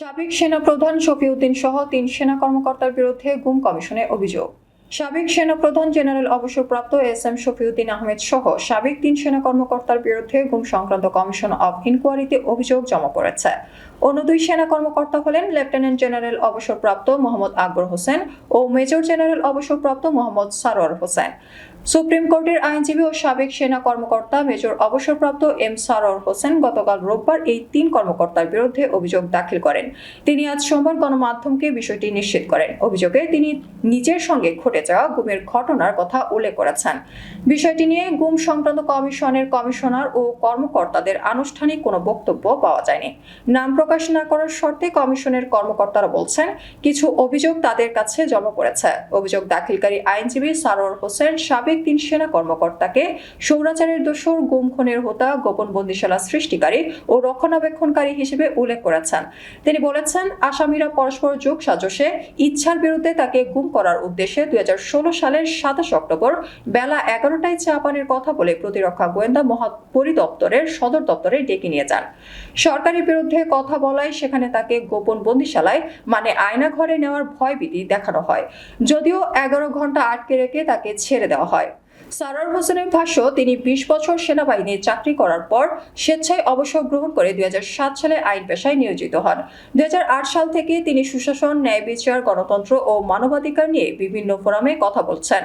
সাবেক সেনাপ্রধান শফিউদ্দিন সহ তিন সেনা কর্মকর্তার বিরুদ্ধে গুম কমিশনে অভিযোগ। সাবেক সেনাপ্রধান জেনারেল অবসরপ্রাপ্ত এস এম শফিউদ্দিন আহমেদ সহ সাবেক তিন সেনা কর্মকর্তার বিরুদ্ধে গুম সংক্রান্ত কমিশন অব ইনকোয়ারিতে অভিযোগ জমা পড়েছে। অন্য দুই সেনা কর্মকর্তা হলেন লেফটেন্যান্ট জেনারেল অবসরপ্রাপ্ত মোহাম্মদ আকবর হোসেন ও মেজর জেনারেল অবসরপ্রাপ্ত মোহাম্মদ সারোয়ার হোসেন। সুপ্রিম কোর্টের আইনজীবী ও সাবেক সেনা কর্মকর্তা মেজর অবসরপ্রাপ্ত এম সারোয়ার হোসেন গতকাল রোববার এই তিন কর্মকর্তার বিরুদ্ধে অভিযোগ দাখিল করেন। তিনি আজ সোমবার গণমাধ্যমকে বিষয়টি নিশ্চিত করেন। অভিযোগে তিনি নিজের সঙ্গে ঘটে যাওয়া গুমের ঘটনার কথা উল্লেখ করেছেন। বিষয়টি নিয়ে গুম সংক্রান্ত কমিশনের কমিশনার ও কর্মকর্তাদের আনুষ্ঠানিক কোনো বক্তব্য পাওয়া যায়নি। নাম প্রকাশ না করার শর্তে কমিশনের কর্মকর্তারা বলছেন, কিছু অভিযোগ তাদের কাছে জমা পড়েছে। অভিযোগ দাখিলকারী আইনজীবী সারোয়ার হোসেন সাবেক তিন সেনা কর্মকর্তাকে সৌরাচারের দোষর গুম খুনের হোতা, গোপন বন্দিশালা সৃষ্টিকারী ও রক্ষণাবেক্ষণকারী হিসেবে উল্লেখ করেছেন। তিনি বলেছেন, আসামিরা পরস্পর যোগ সাজসে, ইচ্ছার বিরুদ্ধে তাকে গুম করার উদ্দেশ্যে দুই হাজার ষোলো সালের সাতাশ অক্টোবর বেলা এগারোটায় চা পানের কথা বলে প্রতিরক্ষা গোয়েন্দা মহা পরিদপ্তরের সদর দপ্তরে ডেকে নিয়ে যান। সরকারের বিরুদ্ধে কথা বলায় সেখানে তাকে গোপন বন্দিশালায় মানে আয়না ঘরে নেওয়ার ভয়ভীতি দেখানো হয়। যদিও এগারো ঘণ্টা আটকে রেখে তাকে ছেড়ে দেওয়া হয়। সারার হোসেনের ভাষ্য, তিনি বিশ বছর সেনাবাহিনীর চাকরি করার পর স্বেচ্ছায় অবসর গ্রহণ করে দুই সালে আইন পেশায় নিয়োজিত হন। দুই হাজার আট সাল থেকে তিনি সুশাসন, ন্যায় বিচার, গণতন্ত্র ও মানবাধিকার নিয়ে বিভিন্ন ফোরামে কথা বলছেন।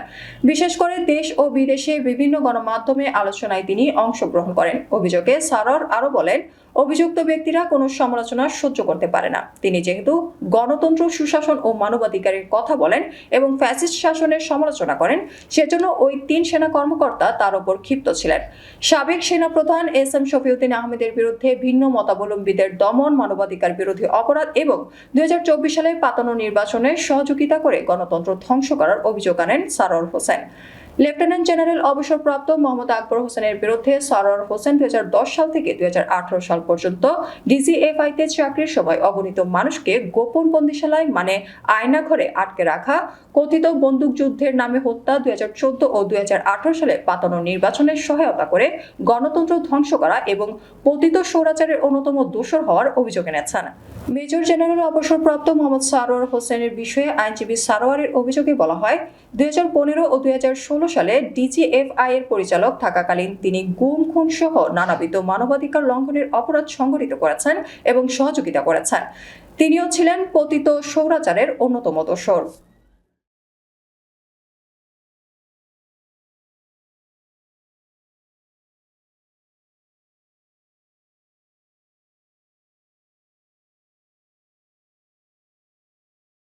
বিশেষ করে দেশ ও বিদেশে বিভিন্ন গণমাধ্যমে আলোচনায় তিনি অংশগ্রহণ করেন। অভিযোগে সারর আরও বলেন অভিযুক্ত ব্যক্তিরা কোনো সমালোচনা সহ্য করতে পারে না। তিনি যেহেতু গণতন্ত্র, সুশাসন ও মানবাধিকারের কথা বলেন এবং ফ্যাসিস্ট শাসনের সমালোচনা করেন, সেজন্য ওই তিন সেনা কর্মকর্তা তার ওপর ক্ষিপ্ত ছিলেন। সাবেক সেনাপ্রধান এস এম শফিউদ্দিন আহমেদের বিরুদ্ধে ভিন্ন মতাবলম্বীদের দমন, মানবাধিকার বিরোধী অপরাধ এবং দুই হাজার চব্বিশ সালে পাতানো নির্বাচনে সহযোগিতা করে গণতন্ত্র ধ্বংস করার অভিযোগ আনেন সারোয়ার হোসেন। লেফটেন্যান্ট জেনারেল অবসরপ্রাপ্ত মোহাম্মদ আকবর হোসেনের বিরুদ্ধে সারোয়ার হোসেন দুই সাল থেকে দুই সাল পর্যন্ত ডিজিএফআইতে চাকরির সময় অগণিত মানুষকে গোপন বন্দিশালায় মানে আয়না ঘরে আটকে রাখা, কথিত বন্দুক যুদ্ধের নামে হত্যা দুই ও দুই সালে পাতানো নির্বাচনের সহায়তা করে গণতন্ত্র ধ্বংস করা এবং পতিত স্বৈরাচারের অন্যতম দোষর হওয়ার অভিযোগ এনেছেন। মেজর জেনারেল অবসরপ্রাপ্ত মোহাম্মদ সারোয়ার হোসেনের বিষয়ে আইনজীবী সারোয়ারের অভিযোগে বলা হয় দুই হাজার পনেরো ও দু হাজার ষোলো সালে ডিজিএফআই এর পরিচালক থাকাকালীন তিনি গুম, খুন সহ নানাবিধ মানবাধিকার লঙ্ঘনের অপরাধ সংঘটিত করেছেন এবং সহযোগিতা করেছেন। তিনিও ছিলেন পতিত সৌরাচারের অন্যতম দোসর।